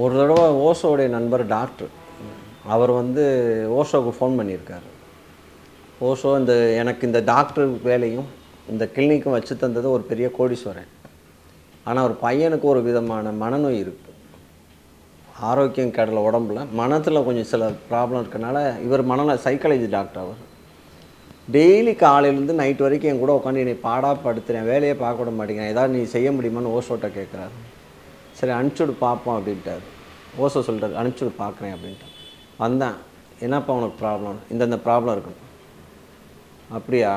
ஒரு தடவை ஓஷோவுடைய நண்பர் டாக்டர் அவர் வந்து ஓஷோவுக்கு ஃபோன் பண்ணியிருக்காரு. ஓஷோ இந்த எனக்கு இந்த டாக்டர் வேலையும் இந்த கிளினிக்கும் வச்சு தந்தது ஒரு பெரிய கோடீஸ்வரன். ஆனால் ஒரு பையனுக்கு ஒரு விதமான மனநோய் இருக்குது ஆரோக்கியம் கடல உடம்புல. மனத்தில் கொஞ்சம் சில ப்ராப்ளம் இருக்கனால இவர் மனநல சைக்காலஜி டாக்டர் அவர். டெய்லி காலையிலேருந்து நைட் வரைக்கும் என் கூட உட்காந்து என்னை பாடாக படுத்துறேன் வேலையை பார்க்க விட மாட்டேங்கிறேன். ஏதாவது நீ செய்ய முடியுமான்னு ஓஷோட்ட கேட்குறாரு சரி அனுப்பிச்சுடு பார்ப்போம் அப்படின்ட்டார். ஓசோ சொல்கிறார் அனுப்பிச்சுடு பார்க்குறேன் அப்படின்ட்டு வந்தேன். என்னப்பா உனக்கு ப்ராப்ளம் இந்தந்த ப்ராப்ளம் இருக்கணும் அப்படியா?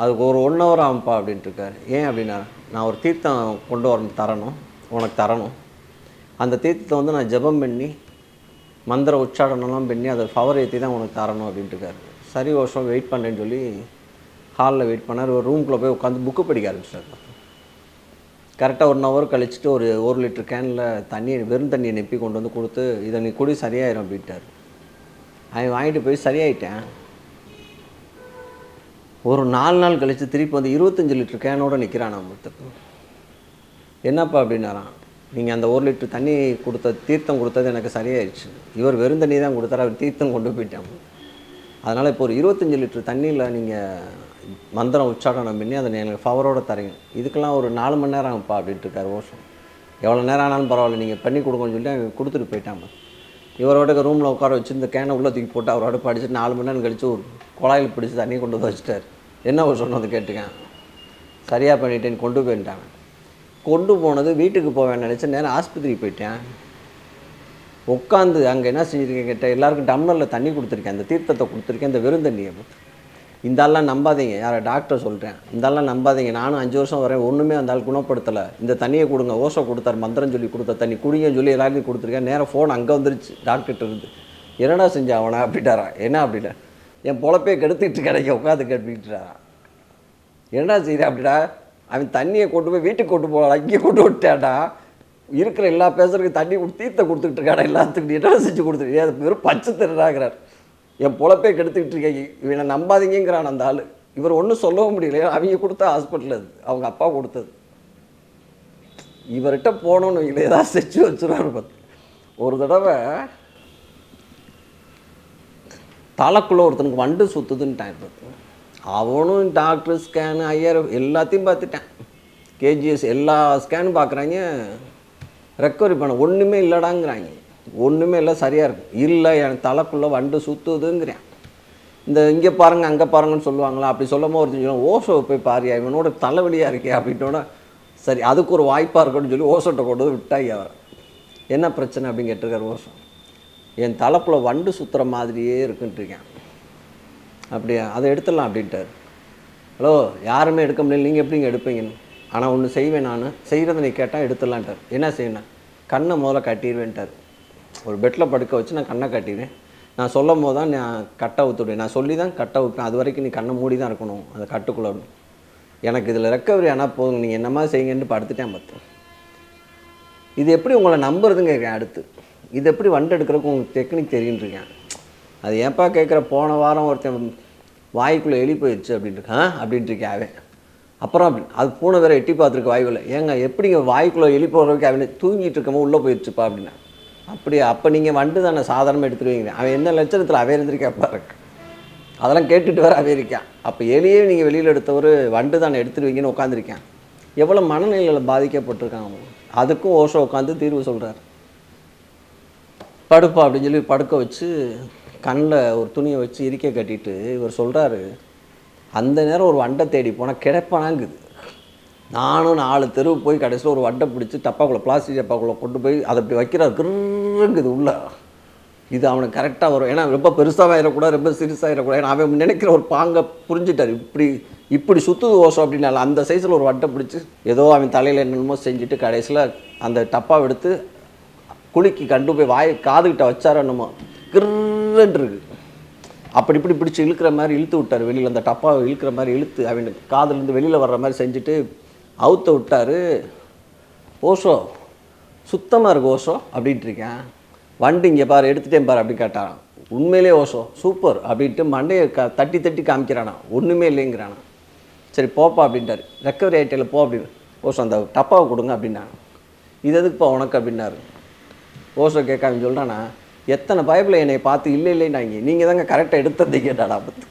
அதுக்கு ஒரு ஒன் ஹவர் ஆகும்ப்பா அப்படின்ட்டு இருக்கார் ஏன்? அப்படின்னா நான் ஒரு தீர்த்தம் கொண்டு வரணும் தரணும். உனக்கு தரணும். அந்த தீர்த்தத்தை வந்து நான் ஜெபம் பண்ணி மந்திர உச்சாடனம்லாம் பண்ணி அதை பவர் ஏற்றி தான் உனக்கு தரணும் அப்படின்ட்டு இருக்காரு சரி வருஷம் வெயிட் பண்ணுறேன்னு சொல்லி ஹாலில் வெயிட் பண்ணார். ஒரு ரூம்குள்ளே போய் உட்காந்து புக்கு படிக்க ஆரம்பிச்சிட்டார். கரெக்டாக ஒன் ஹவர் கழிச்சுட்டு ஒரு ஒரு லிட்டர் கேனில் தண்ணி வெறும் தண்ணியை நெப்பி கொண்டு வந்து கொடுத்து இதை நீ குடி சரியாயிரும் அப்படின்ட்டார். அவன் வாங்கிட்டு போய் சரியாயிட்டேன். ஒரு நாலு நாள் கழித்து திருப்பி வந்து இருபத்தஞ்சி லிட்டர் கேனோடு நிற்கிறான் நம்மளுக்கு என்னப்பா அப்படின்னாரான் நீங்கள் அந்த ஒரு லிட்டர் தண்ணி கொடுத்த தீர்த்தம் கொடுத்தது எனக்கு சரியாயிடுச்சு. இவர் வெறும் தண்ணி தான் கொடுத்தாரு அவர் தீர்த்தம் கொண்டு போயிட்டான். அதனால் இப்போ ஒரு இருபத்தஞ்சி லிட்டர் தண்ணியில் நீங்கள் மந்திரம் உச்சாடனம் பண்ணி அதை எங்களுக்கு ஃபவரோட தரீங்க. இதுக்கெல்லாம் ஒரு நாலு மணி நேரம் ஆகும்ப்பா அப்படின்ட்டு இருக்கார் ஓஷம் எவ்வளோ நேரம் ஆனாலும் பரவாயில்ல நீங்கள் பண்ணி கொடுங்கன்னு சொல்லி அவன் கொடுத்துட்டு போயிட்டாங்க. இவரோட ரூமில் உட்கார வச்சு இந்த கேனை உள்ளே தூக்கி போட்டு அவரோட படிச்சுட்டு நாலு மணி நேரம் கழிச்சு ஒரு குழாயில் பிடிச்சி தண்ணி கொண்டு வந்து வச்சுட்டார். என்ன ஒரு சொன்னது கேட்டுக்கேன் சரியாக பண்ணிட்டேன்னு கொண்டு போயிட்டாங்க. கொண்டு போனது வீட்டுக்கு போவேன்னு நினச்சேன் நேரம் ஆஸ்பத்திரிக்கு போயிட்டேன். உட்காந்து அங்கே என்ன செஞ்சுருக்கேன் கேட்டால் எல்லாருக்கும் டம்ளரில் தண்ணி கொடுத்துருக்கேன் அந்த தீர்த்தத்தை கொடுத்துருக்கேன் இந்த வெறும் தண்ணியை இந்த நம்பாதீங்க யாரை டாக்டர் சொல்கிறேன் இந்தாலாம் நம்பாதீங்க நானும் அஞ்சு வருஷம் வரேன் ஒன்றுமே அந்த ஆள் குணப்படுத்தலை. இந்த தண்ணியை கொடுங்க ஓசை கொடுத்தார் மந்திரம் சொல்லி கொடுத்த தண்ணி குடிங்கன்னு சொல்லி எல்லாருக்கும் கொடுத்துருக்கேன் நேராக ஃபோன் அங்கே வந்துருச்சு டாக்டர்கிட்ட இருந்து. என்னடா செஞ்ச அவனா அப்படிட்டாரா என்ன அப்படின்னா என் பொழப்பே கெடுத்துக்கிட்டு கிடைக்க உட்காந்து கேட்டுட்டாரா என்னடா செய்கிறேன் அப்படிடா அவன் தண்ணியை கொண்டு போய் வீட்டுக்கு கொண்டு போகலாம் அங்கேயே கொண்டு விட்டாடா இருக்கிற எல்லா பேசுறதுக்கு தண்ணி கொடுத்து தீர்த்த கொடுத்துக்கிட்டு இருக்காடா எல்லாத்துக்கும். என்ன செஞ்சு கொடுத்துருக்கீங்க அது வெறும் பச்சை திருடாகிறார் என் பொழப்பே கெடுத்துக்கிட்டு இருக்கீங்க. இவனை நம்பாதீங்கிறான் அந்த ஆள். இவர் ஒன்றும் சொல்லவும் முடியலையா அவங்க கொடுத்த ஹாஸ்பிட்டல் அது. அவங்க அப்பா கொடுத்தது. இவர்கிட்ட போனோன்னு இல்லை ஏதாவது செஞ்சு வச்சுருவாரு பார்த்து ஒரு தடவை தலைக்குள்ளே ஒருத்தனுக்கு வண்டு சுற்றுதுன்ட்டான் பார்த்து அவனும் டாக்டர் ஸ்கேனு ஐஆர் எல்லாத்தையும் பார்த்துட்டேன். கேஜிஎஸ் எல்லா ஸ்கேனும் பார்க்குறாங்க. ரெக்கவரி பண்ண ஒன்றுமே இல்லைடாங்கிறாங்க. ஒன்றுமே இல்லை சரியாக இருக்கும் இல்லை என் தலைக்குள்ளே வண்டு சுற்றுதுங்கிறேன் இந்த இங்கே பாருங்க அங்கே பாருங்கன்னு சொல்லுவாங்களா? அப்படி சொல்லும்போது ஒருத்தன் ஓசோவை போய் பாரியா இவனோட தலைவலியாக இருக்கே அப்படின்னோட சரி அதுக்கு ஒரு வாய்ப்பாக இருக்கணும்னு சொல்லி ஓசோட்டை கொண்டு வந்து விட்டாங்க அவர். என்ன பிரச்சனை அப்படின்னு கேட்டிருக்காரு ஓசோ. என் தலைப்புல வண்டு சுற்றுற மாதிரியே இருக்குன்ட்டுருக்கேன் அப்படியா அதை எடுத்துடலாம் அப்படின்ட்டார். ஹலோ யாருமே எடுக்க முடியல. நீங்கள் எப்படிங்க எடுப்பீங்கன்னு? ஆனால் ஒன்று செய்வேன் நான். செய்கிறத நீ கேட்டால் எடுத்துடலான்ட்டார். என்ன செய்யணும் கண்ணை முதல்ல கட்டிடுவேன்ட்டார் ஒரு பெட்டில் படுக்க வச்சு நான் கண்ணை கட்டிடுவேன். நான் சொல்லும் போது தான் நான் கட்டை ஊற்றுடுவேன் நான் சொல்லி தான் கட்டை வைப்பேன் அது வரைக்கும் நீ கண்ணை மூடி தான் இருக்கணும். அந்த கட்டுக்குள்ளே எனக்கு இதில் ரெக்கவரி ஆனால் போதும். நீங்கள் என்ன மாதிரி செய்யுங்கன்னு படுத்துட்டேன் பார்த்து. இது எப்படி உங்களை நம்புறதுங்க இருக்கேன் அடுத்து? இது எப்படி வண்டு எடுக்கிறதுக்கு உங்களுக்கு டெக்னிக் தெரியுன்றிருக்கேன் அது ஏன்ப்பா கேட்குற போன வாரம் ஒருத்தன் வாய்க்குள்ளே எலி போயிடுச்சு அப்படின்ட்டு ஆ? அப்படின்ட்டு இருக்கேன் அவன். அப்புறம் அப்படி அது பூனை வேற எட்டி பார்த்துருக்கு வாய்க்குள்ள ஏங்க எப்படிங்க வாய்க்குள்ளே எலி போகிறதுக்கு அவன் தூங்கிட்டு இருக்கமோ உள்ளே போயிடுச்சுப்பா அப்படின்னா. அப்படி அப்போ நீங்கள் வண்டு தானே சாதாரணமாக எடுத்துருவீங்க அவன் என்ன லட்சணத்தில் அவன் இருந்திருக்கா பாருங்க. அதெல்லாம் கேட்டுட்டு வர அவன் இருக்கான் அப்போ எலியே நீங்கள் வெளியில் எடுத்தவர் வண்டு தானே எடுத்துருவீங்கன்னு உட்காந்துருக்கேன் எவ்வளோ மனநிலையில் பாதிக்கப்பட்டிருக்காங்க அவங்க. அதுக்கும் ஓஷோ உட்காந்து தீர்வு சொல்கிறார் படுப்பா அப்படின்னு சொல்லி படுக்க வச்சு கண்ணில் ஒரு துணியை வச்சு இறுக்க கட்டிட்டு இவர் சொல்கிறாரு அந்த நேரம் ஒரு வண்டை தேடி போனால் கிடைப்பானாங்குது. நானும் நாலு தெருவு போய் கடைசியில் ஒரு வண்டை பிடிச்சி டப்பாக்குள்ளே பிளாஸ்டிக் டப்பாக்குள்ளே கொண்டு போய் அதை அப்படி வைக்கிறார். கிருங்குது உள்ள. இது அவனுக்கு கரெக்டாக வரும். ஏன்னா ரொம்ப பெருசாக ஆயிடக்கூடாது ரொம்ப சிறுசாகிடக்கூடாது ஏன்னா அவன் நினைக்கிற ஒரு பாங்கை புரிஞ்சிட்டார். இப்படி இப்படி சுற்றுது ஓசம் அப்படின்னால அந்த சைஸில் ஒரு வட்டை பிடிச்சி ஏதோ அவன் தலையில் என்னென்னமோ செஞ்சுட்டு கடைசியில் அந்த டப்பாவை எடுத்து குலுக்கி கண்டு போய் வாய் காதுகிட்ட வச்சாரோ என்னமோ கிருன்னு அப்படி இப்படி பிடிச்சி இழுக்கிற மாதிரி இழுத்து விட்டார். வெளியில் அந்த டப்பாவை இழுக்கிற மாதிரி இழுத்து அவனுக்கு காதுலேருந்து வெளியில் வர்ற மாதிரி செஞ்சுட்டு அவுத்த விட்டாரு. ஓஷோ சுத்தமாக இருக்கு ஓஷோ அப்படின்ட்டு இருக்கேன். வண்டு இங்கே பாரு எடுத்துட்டேன் பாரு அப்படி கேட்டான் உண்மையிலே ஓஷோ சூப்பர் அப்படின்ட்டு மண்டையை க தட்டி தட்டி காமிக்கிறானா. ஒன்றுமே இல்லைங்கிறானா. சரி போப்பா அப்படின்ட்டார். ரெக்கவரி ஐட்டியில் போ அப்படின்னு. ஓஷோ அந்த டப்பாவை கொடுங்க அப்படின்னாங்க. இது எதுக்குப்பா உனக்கு அப்படின்னாரு. ஓசோ கேட்காம சொல்கிறானா எத்தனை பைப்பில் என்னை பார்த்து இல்லை இல்லைன்னாங்க நீங்கள் தாங்க கரெக்டாக எடுத்ததை கேட்டாடா பார்த்து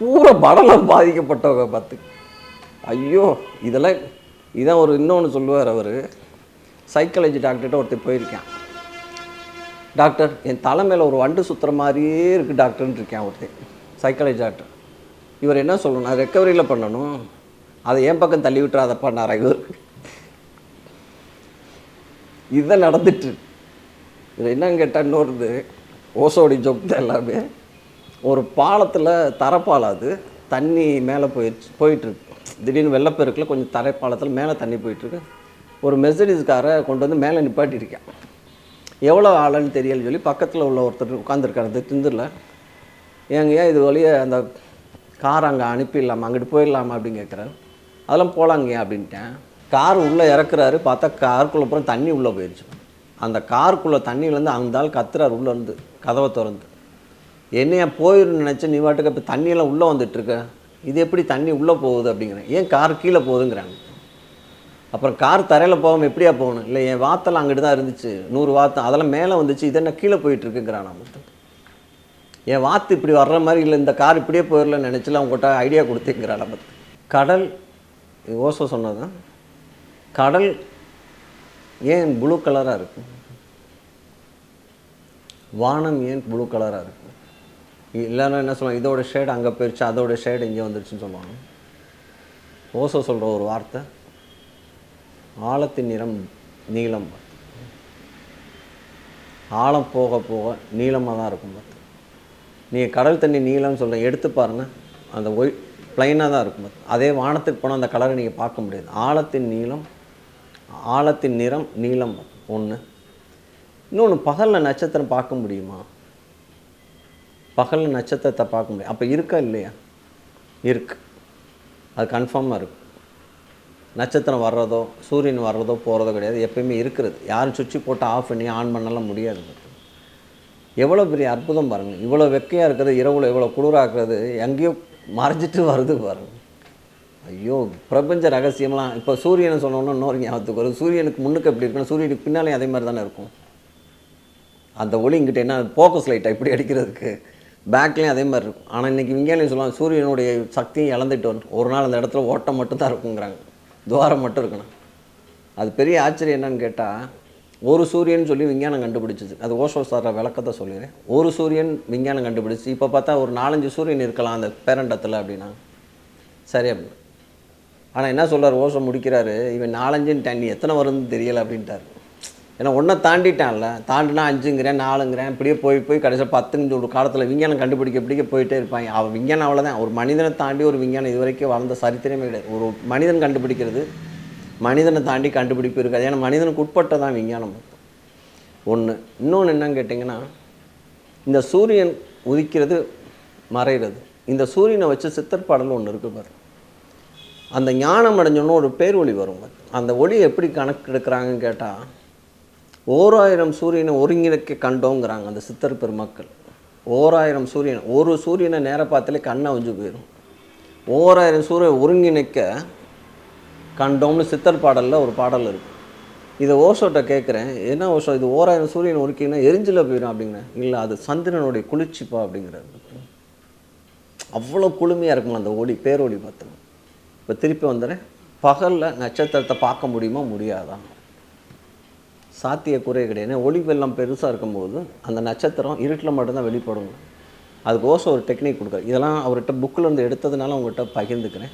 பூரா படலம் பாதிக்கப்பட்டவங்க பார்த்து ஐயோ இதெல்லாம் இதான் ஒரு இன்னொன்று சொல்லுவார் அவர். சைக்காலஜி டாக்டர்கிட்ட ஒருத்தர் போயிருக்கேன். டாக்டர் என் தலைமையில் ஒரு வண்டு சுற்றுற மாதிரியே இருக்குது டாக்டர்னு இருக்கேன் ஒருத்தர். சைக்காலஜி டாக்டர் இவர் என்ன சொல்லணும்? அது ரெக்கவரியில் பண்ணணும். அதை என் பக்கம் தள்ளி விட்டுறாதப்பா நான் இவர். இதுதான் நடந்துட்டு இது என்னன்னு கேட்டால் இன்னொருது ஓசோடி ஜொப் தான் எல்லாமே. ஒரு பாலத்தில் தரப்பாலம் அது தண்ணி மேலே போயிடுச்சு போயிட்டுருக்கு. திடீர்னு வெள்ளப்பெருக்கில் கொஞ்சம் தரைப்பாலத்தில் மேலே தண்ணி போயிட்டுருக்கு. ஒரு மெசடிஸ்காரை கொண்டு வந்து மேலே நிப்பாட்டியிருக்கேன் எவ்வளோ ஆளுன்னு தெரியலன்னு சொல்லி பக்கத்தில் உள்ள ஒருத்தர் உட்காந்துருக்காரு அந்த ஏங்கய்யா இது வழியே அந்த கார் அங்கே அனுப்பிடலாமா? அங்கிட்டு போயிடலாமா அப்படின்னு கேட்குறாரு அதெல்லாம் போகலாங்கய்யா அப்படின்ட்டேன். கார் உள்ளே இறக்குறாரு. பார்த்தா காருக்குள்ளே அப்புறம் தண்ணி உள்ளே போயிடுச்சு அந்த காருக்குள்ளே தண்ணியிலேருந்து அந்த ஆள் கத்துறாரு உள்ளே இருந்து கதவை திறந்து. என்னையா போயிருந்து நினச்சேன் நீ வாட்டுக்கு இப்போ தண்ணியெல்லாம் உள்ளே வந்துட்டுருக்க? இது எப்படி தண்ணி உள்ளே போகுது? அப்படிங்கிறேன். ஏன் கார் கீழே போகுதுங்கிறாங்க. அப்புறம் கார் தரையில் போகாமல் எப்படியா போகணும்? இல்லை என் வாத்தெல்லாம் அங்கிட்டு தான் இருந்துச்சு. நூறு வாத்தம் அதெல்லாம் மேலே வந்துச்சு. இது என்ன கீழே போயிட்டுருக்குங்கிறான் நம்ம என் வாத்து இப்படி வர்ற மாதிரி இல்லை. இந்த கார் இப்படியே போயிடலன்னு நினச்சில அவங்ககிட்ட ஐடியா கொடுத்துங்கிறான் நம்ம கடல் ஓசோ சொன்னது கடல் ஏன் ப்ளூ கலராக இருக்கு? வானம் ஏன் ப்ளூ கலராக இருக்கு? இல்லைன்னா என்ன சொல்லுவாங்க இதோட ஷேடு அங்கே போயிடுச்சு அதோட ஷேடு இங்கே வந்துருச்சுன்னு சொல்லுவாங்க. ஓசோ சொல்கிற ஒரு வார்த்தை ஆழத்தின் நிறம் நீளம் ஆழம் போக போக நீளமாக தான் இருக்கும் பார்த்து. நீங்கள் கடல் தண்ணி நீளம்னு சொல்கிறேன் எடுத்து பாருங்கள் அந்த ஒய் ப்ளைனாக தான் இருக்கும் பார்த்து. அதே வானத்துக்கு போனால் அந்த கலரை நீங்கள் பார்க்க முடியாது. ஆழத்தின் நீளம் ஆழத்தின் நிறம் நீலம் ஒன்று இன்னொன்று பகலில் நட்சத்திரம் பார்க்க முடியுமா? பகலில் நட்சத்திரத்தை பார்க்க முடியும். அப்போ இருக்கா இல்லையா? இருக்கு. அது கன்ஃபார்மாக இருக்கு. நட்சத்திரம் வர்றதோ சூரியன் வர்றதோ போகிறதோ கிடையாது. எப்பயுமே இருக்கிறது. யாரும் சுவிட்சு போட்டு ஆஃப் பண்ணி ஆன் பண்ணலாம் முடியாது. எவ்வளோ பெரிய அற்புதம் பாருங்கள் இவ்வளோ வெக்கையாக இருக்கிறது இரவில் இவ்வளோ குளிராக இருக்கிறது எங்கேயோ மறைஞ்சிட்டு வருது பாருங்கள் ஐயோ பிரபஞ்ச ரகசியம்லாம். இப்போ சூரியனை சொன்னோன்னா இன்னொரு ஞாபகத்துக்கு வரும். சூரியனுக்கு முன்னுக்கு எப்படி இருக்கணும் சூரியனுக்கு பின்னாலே அதே மாதிரி தானே இருக்கும். அந்த ஒளி இங்கிட்ட என்ன ஃபோக்கஸ் லைட்டாக இப்படி அடிக்கிறதுக்கு. பேக்லேயும் அதே மாதிரி இருக்கும். ஆனால் இன்றைக்கி விஞ்ஞானியும் சொல்லுவாங்க சூரியனுடைய சக்தியும் இழந்துட்டு வந்து ஒரு நாள் அந்த இடத்துல ஓட்டம் மட்டும் தான் இருக்குங்கிறாங்க. துவாரம் மட்டும் இருக்கணும். அது பெரிய ஆச்சரியம் என்னன்னு கேட்டால் ஒரு சூரியன் சொல்லி விஞ்ஞானம் கண்டுபிடிச்சிது. அது ஓஷோ சார விளக்கத்தை சொல்லிடுறேன். ஒரு சூரியன் விஞ்ஞானம் கண்டுபிடிச்சி இப்போ பார்த்தா ஒரு நாலஞ்சு சூரியன் இருக்கலாம் அந்த பேரண்டத்தில் அப்படின்னா. சரி அப்படி ஆனால் என்ன சொல்கிறார் ஓசம் முடிக்கிறாரு இவன் நாலஞ்சுன்னு தண்ணி எத்தனை வருதுன்னு தெரியலை அப்படின்ட்டார். ஏன்னா ஒன்றை தாண்டிட்டான்ல தாண்டினா அஞ்சுங்கிறேன் நாலுங்கிறேன் இப்படியே போய் போய் கடைசியில் பத்துன்னு ஒரு காலத்தில் விஞ்ஞானம் கண்டுபிடிக்க பிடிக்க போயிட்டே இருப்பாங்க. அவன் விஞ்ஞானம் அவ்வளோதான் ஒரு மனிதனை தாண்டி ஒரு விஞ்ஞானம் இது வரைக்கும் வளர்ந்த சரித்திரமே கிடையாது. ஒரு மனிதன் கண்டுபிடிக்கிறது மனிதனை தாண்டி கண்டுபிடிப்பு இருக்காது. ஏன்னா மனிதனுக்கு உட்பட்டதான் விஞ்ஞானம் ஒன்று இன்னொன்று என்னன்னு கேட்டிங்கன்னா இந்த சூரியன் உதிக்கிறது மறைகிறது. இந்த சூரியனை வச்சு சித்தற்பாடல் ஒன்று இருக்குது பாரு. அந்த ஞானம் அடைஞ்சோன்னு ஒரு பேரொளி வரும். அந்த ஒளி எப்படி கணக்கெடுக்கிறாங்கன்னு கேட்டால் ஓராயிரம் சூரியனை ஒருங்கிணைக்க கண்டோங்கிறாங்க அந்த சித்தர் பெருமக்கள். ஓராயிரம் சூரியன் ஒரு சூரியனை நேர பார்த்தாலே கண்ணை அவிஞ்சு போயிடும். ஓராயிரம் சூரியன் ஒருங்கிணைக்க கண்டோம்னு சித்தர் பாடலில் ஒரு பாடல் இருக்கும் இதை ஓசோட்ட கேட்குறேன் என்ன ஓஷோ இது ஓராயிரம் சூரியன் ஒருக்கினா எரிஞ்சில் போயிடும் அப்படிங்கிறேன் இல்லை அது சந்திரனுடைய குளிர்ச்சிப்பா அப்படிங்கிறது. அவ்வளோ குளுமையாக இருக்கும் அந்த ஒளி பேரொளி பார்த்தோம் இப்போ திருப்பி வந்துடுறேன் பகலில் நட்சத்திரத்தை பார்க்க முடியுமா முடியாதா? சாத்திய குறை கிடையாது. ஒளி வெள்ளம் பெருசாக இருக்கும்போது அந்த நட்சத்திரம் இருட்டில் மட்டும்தான் வெளிப்படும் அதுக்கோசம் ஒரு டெக்னிக் கொடுக்குறாரு. இதெல்லாம் அவர்கிட்ட புக்கில் இருந்து எடுத்ததுனால உங்கள்கிட்ட பகிர்ந்துக்கிறேன்.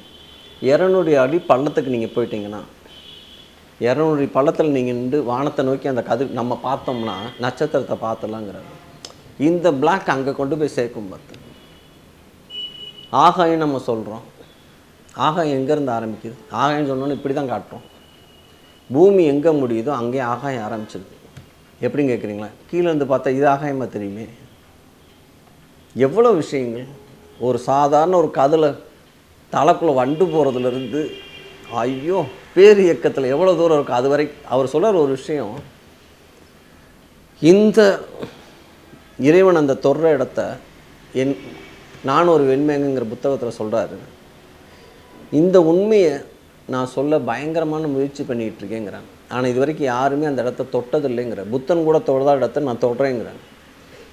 இரநூறு அடி பள்ளத்துக்கு நீங்கள் போயிட்டீங்கன்னா இரநூறு பள்ளத்தில் நீங்கள் நின்று வானத்தை நோக்கி அந்த கதிர் நம்ம பார்த்தோம்னா நட்சத்திரத்தை பார்த்துலாங்கிறாரு இந்த பிளாக் அங்கே கொண்டு போய் சேர்க்கும் பார்த்து. ஆகாயம் நம்ம சொல்கிறோம் ஆகாயம் எங்கேருந்து ஆரம்பிக்குது? ஆகாயம் சொன்னோன்னு இப்படி தான் காட்டுறோம். பூமி எங்கே முடியுதோ அங்கேயே ஆகாயம் ஆரம்பிச்சிருது. எப்படின்னு கேட்குறீங்களா கீழே இருந்து பார்த்தா இது ஆகாயமாக தெரியுமே. எவ்வளோ விஷயங்கள்? ஒரு சாதாரண ஒரு கதில் தலைக்குள்ளே வண்டு போகிறதுலேருந்து ஐயோ பேர் இயக்கத்தில் எவ்வளோ தூரம் இருக்குது அது வரை அவர் சொல்கிற ஒரு விஷயம். இந்த இறைவன் அந்த தொடுற இடத்த என் நான் ஒரு வெண்மேகங்கிற புத்தகத்தில் சொல்கிறாரு இந்த உண்மையை நான் சொல்ல பயங்கரமான முயற்சி பண்ணிகிட்டு இருக்கேங்கிறேன் ஆனால் இது வரைக்கும் யாருமே அந்த இடத்த தொட்டதில்லைங்கிற. புத்தன் கூட தொடாத இடத்த நான் தொடுறேங்கிறேன்.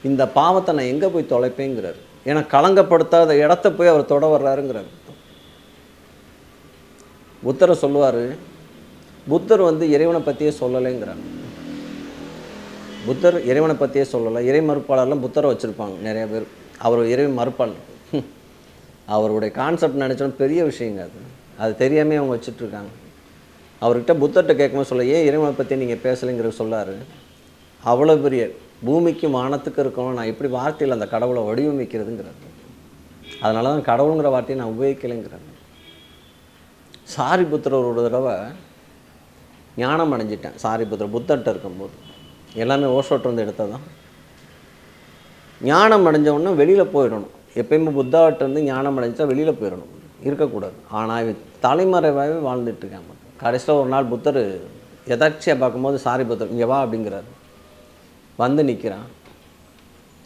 இந்த பாவத்தை நான் எங்கே போய் தொலைப்பேங்கிறார்? ஏன்னா களங்கப்படுத்தாத இடத்த போய் அவர் தொட வர்றாருங்கிறார். புத்தரை சொல்லுவார் புத்தர் வந்து இறைவனை பற்றியே சொல்லலைங்கிறார். புத்தர் இறைவனை பற்றியே சொல்லலை. இறை மறுப்பாளர்லாம் புத்தரை வச்சுருப்பாங்க நிறைய பேர். அவர் இறை மறுப்பாளர். அவருடைய கான்செப்ட் நினச்சோன்னு பெரிய விஷயங்க அது. அது தெரியாமே அவங்க வச்சுட்ருக்காங்க. அவர்கிட்ட புத்தர்கிட்ட கேட்கும்போது சொல்ல ஏன் இறைவனை பற்றி நீங்கள் பேசலைங்கிற சொல்லார். அவ்வளோ பெரிய பூமிக்கும் வானத்துக்கு இருக்கணும் நான் எப்படி வார்த்தையில் அந்த கடவுளை வடிவமைக்கிறதுங்கிறது. அதனால தான் கடவுளுங்கிற வார்த்தையை நான் உபயோகிக்கலைங்கிறார் சாரிபுத்திரர் ஒரு தடவை ஞானம் அடைஞ்சிட்டேன் சாரிபுத்திரர் புத்தர்கிட்ட இருக்கும்போது. எல்லாமே ஓசோட்டு வந்து எடுத்ததான் ஞானம் அடைஞ்சவொன்னே வெளியில் போயிடணும். எப்பயுமே புத்தாட்ட வந்து ஞானம் அடைஞ்சா வெளியில் போயிடணும் இருக்கக்கூடாது. ஆனால் இவன் தலைமறைவாகவே வாழ்ந்துட்டுருக்காங்க கடைசியில் ஒரு நாள் புத்தர் எதாச்சியாக பார்க்கும்போது சாரி புத்தர் இங்கே வா அப்படிங்கிறாரு. வந்து நிற்கிறான்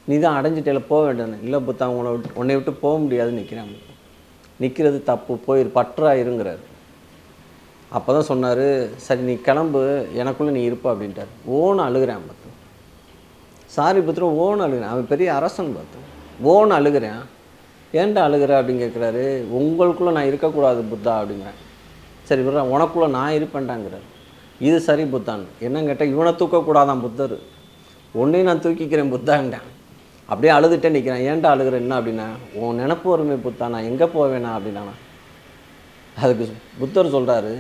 நீ தான் அடைஞ்சிட்டேல போக வேண்டாம். இல்லை புத்தா உன்னை விட்டு உன்னை விட்டு போக முடியாதுன்னு நிற்கிறான் நிற்கிறது தப்பு போயிரு பற்றா இருங்கிறாரு. அப்போ தான் சொன்னார் சரி நீ கிளம்பு எனக்குள்ளே நீ இருப்ப அப்படின்ட்டார். ஓன்னு அழுகிறேன் பார்த்து சாரி புத்திரம் ஓன்னு அழுகிறேன். அவன் பெரிய அரசன் பார்த்து. ஓன்னு அழுகிறேன். ஏன்டா அழுகிற அப்படின்னு கேட்குறாரு உங்களுக்குள்ளே நான் இருக்கக்கூடாது புத்தா அப்படிங்கிறேன் சரி விடுறா உனக்குள்ளே நான் இருப்பேன்டாங்கிறார். இது சரி புத்தான். என்னன்னு கேட்டால் இவனை தூக்கக்கூடாதான் புத்தர். உன்னையும் நான் தூக்கிக்கிறேன் புத்தான்ட்டேன் அப்படியே அழுதுட்டே நிற்கிறேன் ஏன்டா அழுகிற என்ன அப்படின்னா உன் நினப்பு வருமே புத்தா நான் எங்கே போவேனா அப்படின்னா. அதுக்கு புத்தர் சொல்கிறாரு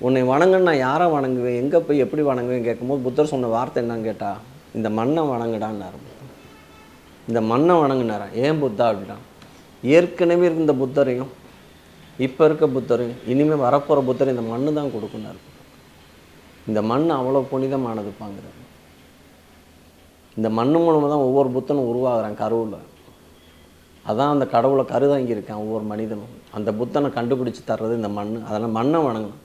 உன்னை வணங்கன்னு நான் யாரை வணங்குவேன்? எங்கே போய் எப்படி வணங்குவேன் கேட்கும்போது புத்தர் சொன்ன வார்த்தை என்னன்னு கேட்டால் இந்த மண்ணை வணங்குடான்னாரு. இந்த மண்ணை வணங்குனாரா ஏன் புத்தா அப்படின்னா ஏற்கனவே இருந்த புத்தரையும் இப்போ இருக்க புத்தரையும் இனிமேல் வரப்போகிற புத்தர் இந்த மண்ணு தான் கொடுக்குனாரு. இந்த மண் அவ்வளோ புனிதமானதுப்பாங்கிறார். இந்த மண்ணு மூலமாக தான் ஒவ்வொரு புத்தனும் உருவாகிறான் கருவில். அதான் அந்த கடவுளை கருதாங்கி இருக்கான் ஒவ்வொரு மனிதனும். அந்த புத்தனை கண்டுபிடிச்சி தர்றது இந்த மண் அதனால் மண்ணை வணங்கணும்.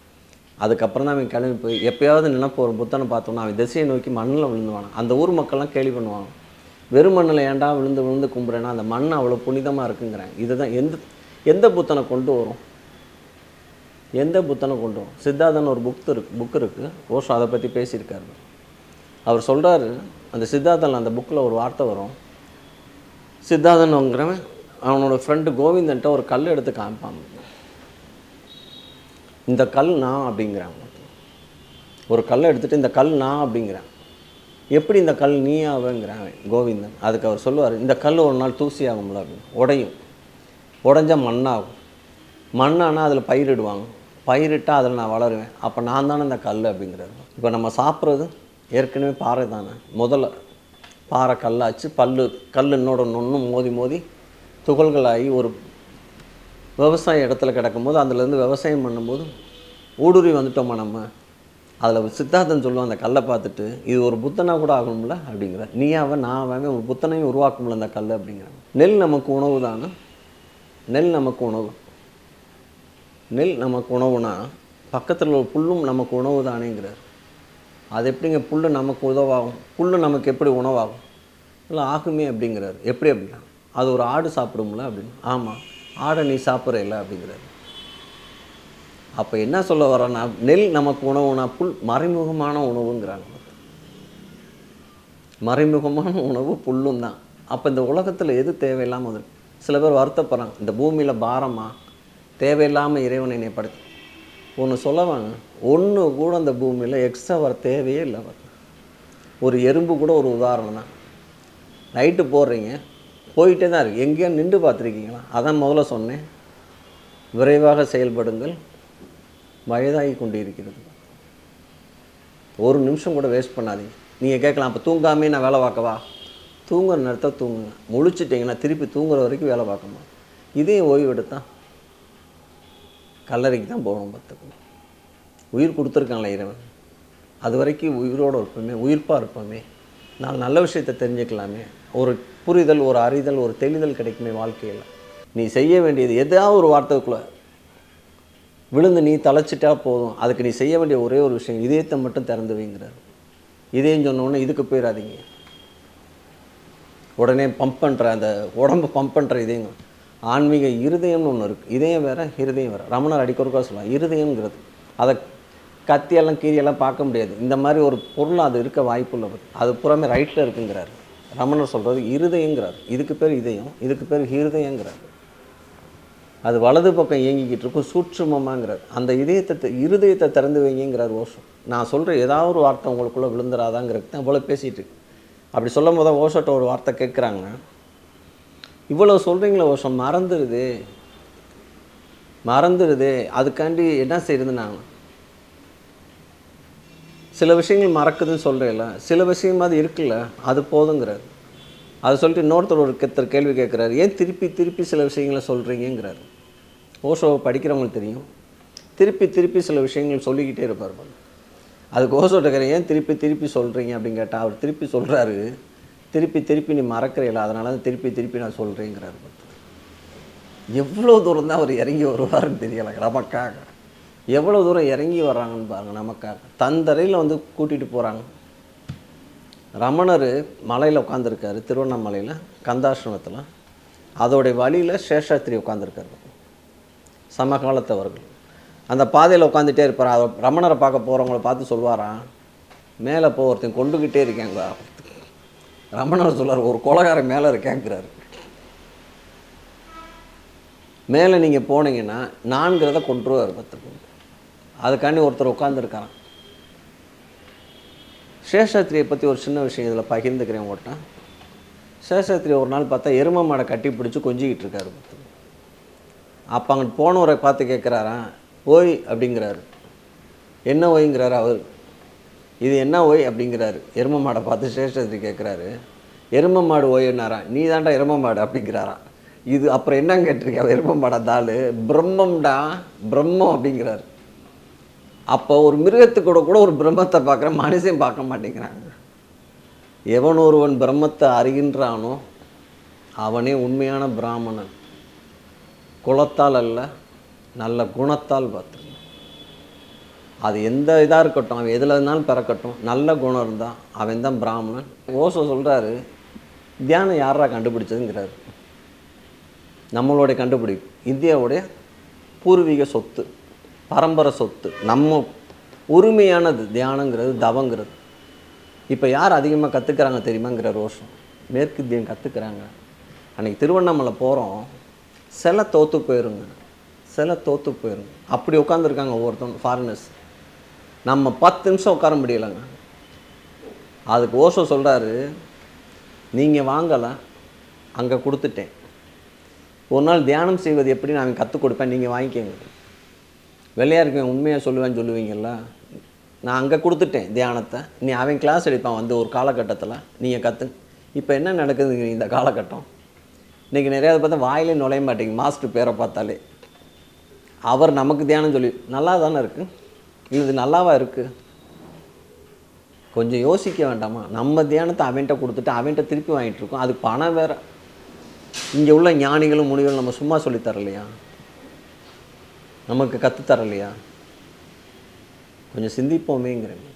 அதுக்கப்புறம் தான் அவன் கிளம்பி போய் எப்பயாவது நினைப்பு ஒரு புத்தனை பார்த்தோன்னா அவன் திசையை நோக்கி மண்ணில் விழுந்துவானான் அந்த ஊர் மக்கள்லாம் கேள்வி பண்ணுவாங்க வெறும் மண்ணில் ஏன்டா விழுந்து விழுந்து கும்பிட்றேன்னா அந்த மண் அவ்வளோ புனிதமாக இருக்குங்கிறேன். இதுதான் எந்த எந்த புத்தனை கொண்டு வரும்? எந்த புத்தனை கொண்டு வரும்? சித்தார்த்தன் ஒரு புக் இருக்கு புக் இருக்குது ஓஷோ அதை பற்றி பேசியிருக்காரு. அவர் சொல்கிறாரு அந்த சித்தார்த்தன் அந்த புக்கில் ஒரு வார்த்தை வரும். சித்தார்த்தனுங்கிறவன் அவனோட ஃப்ரெண்டு கோவிந்தன்ட்ட ஒரு கல் எடுத்து காமிப்பான். இந்த கல் நான் அப்படிங்கிறான். ஒரு கல்லை எடுத்துகிட்டு இந்த கல் நான் அப்படிங்கிறேன். எப்படி இந்த கல் நீ கோவிந்தன்? அதுக்கு அவர் சொல்லுவார் இந்த கல் ஒரு நாள் தூசி ஆகும்ல அப்படின்னு உடையும். உடஞ்சா மண்ணாகும். மண்ணானா அதில் பயிரிடுவாங்க பயிரிட்டால் அதில் நான் வளருவேன். அப்போ நான் தானே இந்த கல் அப்படிங்கிறது இப்போ நம்ம சாப்பிட்றது ஏற்கனவே பாறை தானே. முதல்ல பாறை கல்லாச்சு பல்லு கல் இன்னோட ஒன்றும் மோதி மோதி துகள்களாகி ஒரு விவசாய இடத்துல கிடக்கும்போது அதுலேருந்து விவசாயம் பண்ணும்போது ஊடுருவி வந்துட்டோமா நம்ம? அதில் சித்தார்த்தன் சொல்லுவான் அந்த கல்லை பார்த்துட்டு இது ஒரு புத்தனாக கூட ஆகணும்ல அப்படிங்கிற. நீ அவன் நான் அவன் ஒரு புத்தனையும் உருவாக்கும்ல அந்த கல் அப்படிங்கிற. நெல் நமக்கு உணவு தானே? நெல் நமக்கு உணவு. நெல் நமக்கு உணவுனா பக்கத்தில் ஒரு புல்லும் நமக்கு உணவு தானேங்கிறார். அது எப்படிங்க புல் நமக்கு உதவாகும்? புல் நமக்கு எப்படி உணவாகும்? இல்லை ஆகுமே அப்படிங்கிறார். எப்படி அப்படின்னா அது ஒரு ஆடு சாப்பிடும்ல அப்படின்னு. ஆமாம் ஆடை நீ சாப்பிட்ற இல்லை அப்படிங்கிறார். அப்போ என்ன சொல்ல வரேன்னா நெல் நமக்கு உணவுனா புல் மறைமுகமான உணவுங்கிறாங்க. மறைமுகமான உணவு புல்லும் தான். அப்போ இந்த உலகத்தில் எது தேவையில்லாமல் வந்து சில பேர் வருத்தப்படுறாங்க. இந்த பூமியில் பாரமாக தேவையில்லாமல் இறைவனை என்னை ஒன்று சொல்லவாங்க ஒன்று கூட அந்த பூமியில் எக்ஸ்ட்ரா வர தேவையே இல்லை வர ஒரு எறும்பு கூட ஒரு உதாரணம் தான். நைட்டு போடுறீங்க போயிட்டே தான் இருக்குது எங்கேயோ நின்று பார்த்துருக்கீங்களா? அதான் முதல்ல சொன்னேன். விரைவாக செயல்படுங்கள். வயதாகி கொண்டு இருக்கிறது ஒரு நிமிஷம் கூட வேஸ்ட் பண்ணாதீங்க. நீங்கள் கேட்கலாம் அப்போ தூங்காமே நான் வேலை பார்க்கவா? தூங்குற நேரத்தை தூங்குங்க. முழிச்சிட்டிங்கன்னா திருப்பி தூங்குற வரைக்கும் வேலை பார்க்கணும் இதையும் ஓய்வு கல்லறைக்கு தான் போகணும் பார்த்துக்கணும் உயிர் கொடுத்துருக்காங்களே இறைவன். அது வரைக்கும் உயிரோடு இருப்போமே உயிர்ப்பாக இருப்போமே. நாலு நல்ல விஷயத்தை தெரிஞ்சுக்கலாமே. ஒரு புரிதல் ஒரு அறிதல் ஒரு தெளிதல் கிடைக்குமே வாழ்க்கையில். நீ செய்ய வேண்டியது எதாவது ஒரு வார்த்தைக்குள்ளே விழுந்து நீ தலைச்சிட்டா போதும். அதுக்கு நீ செய்ய வேண்டிய ஒரே ஒரு விஷயம் இதயத்தை மட்டும் திறந்து வைங்கிறார். இதயம் சொன்னோன்னே இதுக்கு போயிடாதீங்க உடனே பம்ப் பண்ணுற அந்த உடம்பு பம்ப் பண்ணுற இதயம் ஆன்மீக இருதயம்னு ஒன்று இருக்குது இதயம் வேற இருதயம் வேறு. ரமணர் அடிக்கொருக்கா சொல்லுவாங்க இருதயங்கிறது அதை கத்தியெல்லாம் கீரியெல்லாம் பார்க்க முடியாது. இந்த மாதிரி ஒரு பொருள் அது இருக்க வாய்ப்பு உள்ளது அது புறமே ரைட்டில் இருக்குங்கிறாரு. ரமணர் சொல்கிறது இருதயங்கிறார். இதுக்கு பேர் இதயம் இதுக்கு பேர் ஹிருதயங்கிறார் அது வலது பக்கம் இயங்கிக்கிட்டு இருக்கும் சூட்சுமமாங்கிறார். அந்த இதயத்தை இருதயத்தை திறந்து வைங்கிறார் ஓஷோ. நான் சொல்கிற ஏதாவது ஒரு வார்த்தை உங்களுக்குள்ளே விழுந்துராதாங்கிறது தான் இவ்வளோ பேசிட்டு இருக்கு. அப்படி சொல்லும் போது தான் ஓஷோட்ட ஒரு வார்த்தை கேட்குறாங்க இவ்வளோ சொல்கிறீங்களே ஓஷோ மறந்துடுது மறந்துடுது அதுக்காண்டி என்ன செய்யுது நான் சில விஷயங்கள் மறக்குதுன்னு சொல்கிறேன்ல சில விஷயமா அது இருக்குல்ல அது போதுங்கிறது அதை சொல்லிட்டு இன்னொருத்தர் ஒரு கத்தர் கேள்வி கேட்குறாரு. ஏன் திருப்பி திருப்பி சில விஷயங்களை சொல்கிறீங்கிறாரு ஓஷோவை படிக்கிறவங்களுக்கு தெரியும். திருப்பி திருப்பி சில விஷயங்கள் சொல்லிக்கிட்டே இருப்பார் பாருங்க. அதுக்கு ஓசோ கேட்குறேன் ஏன் திருப்பி திருப்பி சொல்கிறீங்க அப்படின்னு கேட்டால் அவர் திருப்பி சொல்கிறாரு திருப்பி திருப்பி நீ மறக்கிறீங்களா அதனால தான் திருப்பி திருப்பி நான் சொல்கிறேங்கிறாரு எவ்வளோ தூரம் தான் அவர் இறங்கி வருவாருன்னு தெரியலை நமக்காக. எவ்வளோ தூரம் இறங்கி வர்றாங்கன்னு பாருங்கள் நமக்காக. தந்தரையில் வந்து கூட்டிகிட்டு போகிறாங்க ரமணர் மலையில் உட்காந்துருக்காரு திருவண்ணாமலையில் கந்தாசிரமத்தில் அதோடைய வழியில் சேஷாத்திரி உட்காந்துருக்காரு சமகாலத்தவர்கள் அந்த பாதையில் உட்காந்துட்டே இருப்பார்? அதை ரமணரை பார்க்க போகிறவங்கள பார்த்து சொல்வாராம் மேலே போ ஒருத்தன் கொண்டுக்கிட்டே இருக்கேங்க ரமணர் சொல்றார் ஒரு கொலகாரன் மேலே இருக்கேங்கிறாரு. மேலே நீங்கள் போனீங்கன்னா நான்கிறத கொண்டுருவார் பார்த்துக்கோங்க அதுக்காண்டி ஒருத்தர் உட்காந்துருக்காரான் சேஷாத்திரியை பற்றி ஒரு சின்ன விஷயம் இதில் பகிர்ந்துக்கிறேன் உங்கள்கிட்ட சேஷாத்திரி ஒரு நாள் பார்த்தா எரும மாடை கட்டி பிடிச்சி கொஞ்சிக்கிட்டு இருக்காரு அப்போ அங்கிட்டு போனவரை பார்த்து கேட்குறாராம் ஓய் அப்படிங்கிறாரு. என்ன ஓய்ங்கிறாரு அவர். இது என்ன ஓய் அப்படிங்கிறாரு. எரும மாடை பார்த்து சேஷாத்திரி கேட்குறாரு எரும மாடு ஓய்னாரா நீ தாண்டா எரும மாடு அப்படிங்கிறாராம் இது அப்புறம் என்ன கேட்டிருக்கேன் எரும மாடை தாள். பிரம்மம்டா பிரம்மம் அப்படிங்கிறாரு. அப்போ ஒரு மிருகத்துக்கூட கூட ஒரு பிரம்மத்தை பார்க்குற மனுஷன் பார்க்க மாட்டேங்கிறாங்க. எவன் ஒருவன் பிரம்மத்தை அறிகின்றானோ அவனே உண்மையான பிராமணன். குலத்தால் அல்ல நல்ல குணத்தால் பார்த்துக்கணும். அது எந்த இதாக இருக்கட்டும் அவன் எதில் இருந்தாலும் பிறக்கட்டும் நல்ல குணம் இருந்தால் அவன் தான் பிராமணன். ஓசோ சொல்கிறாரு தியானம் யாரா கண்டுபிடிச்சதுங்கிறாரு. நம்மளுடைய கண்டுபிடிப்பு இந்தியாவுடைய பூர்வீக சொத்து. பரம்பரை சொத்து நம்ம உரிமையானது தியானங்கிறது தவங்கிறது. இப்போ யார் அதிகமாக கற்றுக்கிறாங்க தெரியுமாங்கிற ரோஷம். தியம் கற்றுக்கிறாங்க அன்றைக்கி திருவண்ணாமலை போகிறோம் சில தோற்று போயிருங்க. சில தோற்று போயிருங்க. அப்படி உட்காந்துருக்காங்க ஒவ்வொருத்தவங்க ஃபாரினர்ஸ் நம்ம பத்து நிமிஷம் உட்கார முடியலைங்க. அதுக்கு ஓஷோ சொல்கிறாரு நீங்கள் வாங்கலை அங்கே கொடுத்துட்டேன். ஒரு நாள் தியானம் செய்வது எப்படி நான் கற்றுக் கொடுப்பேன் நீங்கள் வாங்கிக்கோங்க. வெள்ளையாக இருக்கேன் உண்மையாக சொல்லுவேன்னு சொல்லுவீங்களா நான் அங்கே கொடுத்துட்டேன் தியானத்தை. நீ அவன் கிளாஸ் எடுப்பான் வந்து ஒரு காலகட்டத்தில். நீங்கள் கற்று இப்போ என்ன நடக்குதுங்க இந்த காலகட்டம்? இன்றைக்கி நிறையா பார்த்தா வாயிலே நுழைய மாட்டேங்க மாஸ்டர் பேரை பார்த்தாலே. அவர் நமக்கு தியானம் சொல்லி நல்லா தானே இருக்குது இது நல்லாவா இருக்குது கொஞ்சம் யோசிக்க வேண்டாமா? நம்ம தியானத்தை அவன்கிட்ட கொடுத்துட்டு அவன்கிட்ட திருப்பி வாங்கிட்டு இருக்கோம். அது பணம் வேற. இங்கே உள்ள ஞானிகளும் முனிகளும் நம்ம சும்மா சொல்லித்தரலையா நமக்கு கற்றுத் தரலையா கொஞ்சம் சிந்திப்போமேங்கிறேன்.